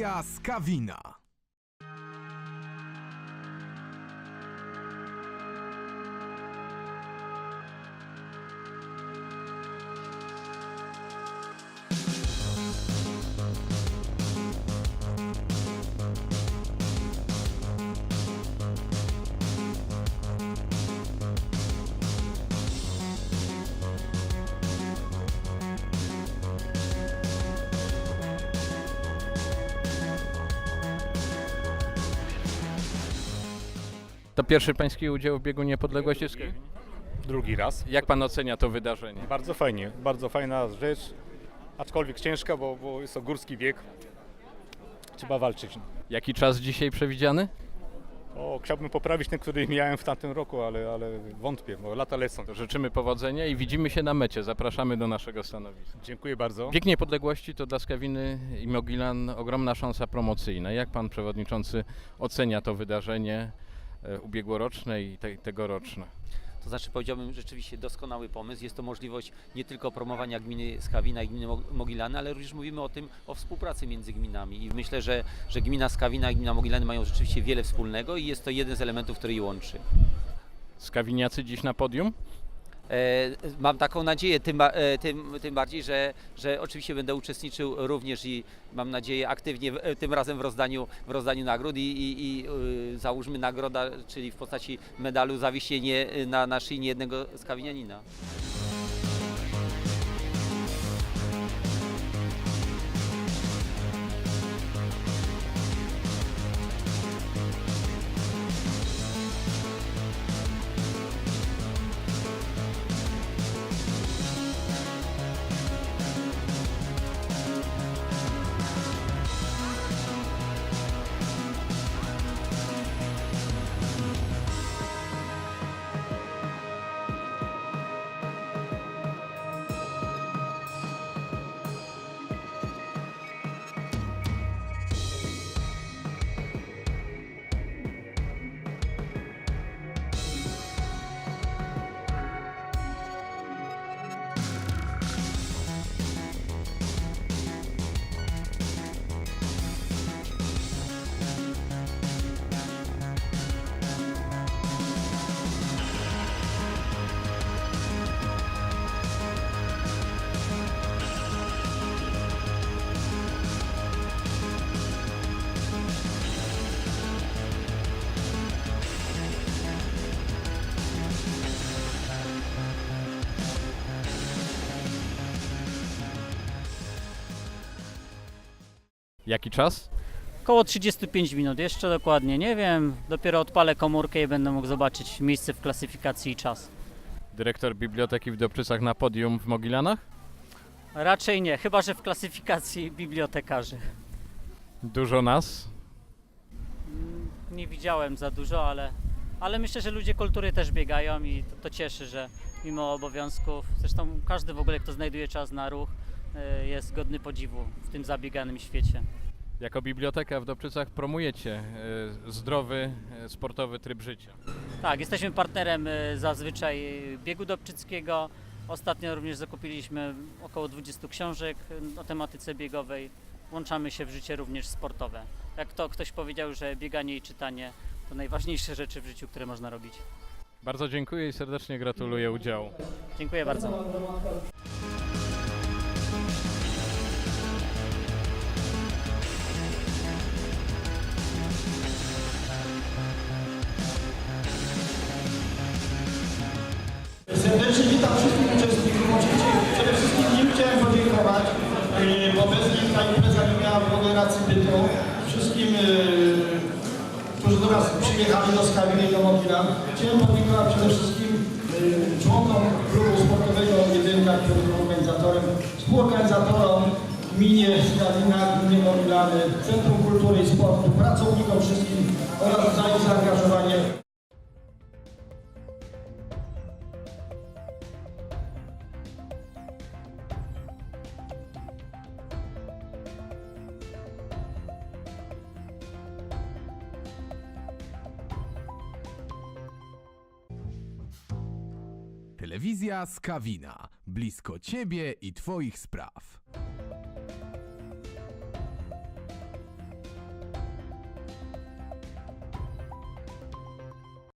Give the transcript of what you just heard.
Telewizja Skawina. To pierwszy pański udział w biegu niepodległości. Drugi raz. Jak pan ocenia to wydarzenie? Bardzo fajnie, bardzo fajna rzecz, aczkolwiek ciężka, bo, bo jest to górski bieg. Trzeba walczyć. Jaki czas dzisiaj przewidziany? O, chciałbym poprawić ten, który miałem w tamtym roku, ale, ale wątpię, bo lata lecą. To życzymy powodzenia i widzimy się na mecie. Zapraszamy do naszego stanowiska. Dziękuję bardzo. Bieg niepodległości to dla Skawiny i Mogilan ogromna szansa promocyjna. Jak pan przewodniczący ocenia to wydarzenie ubiegłoroczne i te, tegoroczne? To znaczy powiedziałbym rzeczywiście doskonały pomysł. Jest to możliwość nie tylko promowania gminy Skawina i gminy Mo- Mogilany, ale również mówimy o tym, o współpracy między gminami i myślę, że, że gmina Skawina i gmina Mogilany mają rzeczywiście wiele wspólnego i jest to jeden z elementów, który je łączy. Skawiniacy dziś na podium? E, mam taką nadzieję, tym, e, tym, tym bardziej, że, że oczywiście będę uczestniczył również i mam nadzieję aktywnie e, tym razem w rozdaniu, w rozdaniu nagród i, i, i załóżmy nagroda, czyli w postaci medalu zawiesienie na, na szyi niejednego skawinianina. Jaki czas? Około 35 minut, jeszcze dokładnie nie wiem. Dopiero odpalę komórkę i będę mógł zobaczyć miejsce w klasyfikacji i czas. Dyrektor biblioteki w Dobczycach na podium w Mogilanach? Raczej nie, chyba że w klasyfikacji bibliotekarzy. Dużo nas. Nie widziałem za dużo, ale, ale myślę, że ludzie kultury też biegają i to, to cieszy, że mimo obowiązków, zresztą każdy w ogóle, kto znajduje czas na ruch, jest godny podziwu w tym zabieganym świecie. Jako biblioteka w Dobczycach promujecie e, zdrowy, e, sportowy tryb życia. Tak, jesteśmy partnerem zazwyczaj biegu dobczyckiego. Ostatnio również zakupiliśmy około 20 książek y, o tematyce biegowej. Włączamy się w życie również sportowe. Jak to ktoś powiedział, że bieganie i czytanie to najważniejsze rzeczy w życiu, które można robić. Bardzo dziękuję i serdecznie gratuluję udziału. Dziękuję bardzo. Serdecznie witam wszystkich uczestników. Oczywiście przede wszystkim im chciałem podziękować, yy, bo bez nich ta impreza nie miała w racji bytu. Wszystkim, yy, którzy do nas przyjechali do Skawiny i do Mogila. Chciałem podziękować przede wszystkim yy, członkom klubu sportowego Jedynka, który był organizatorem, współorganizatorom, gminie Skawina, gminie Mogilany, Centrum Kultury i Sportu, pracownikom wszystkim oraz za ich zaangażowanie. Telewizja Skawina. Blisko ciebie i twoich spraw.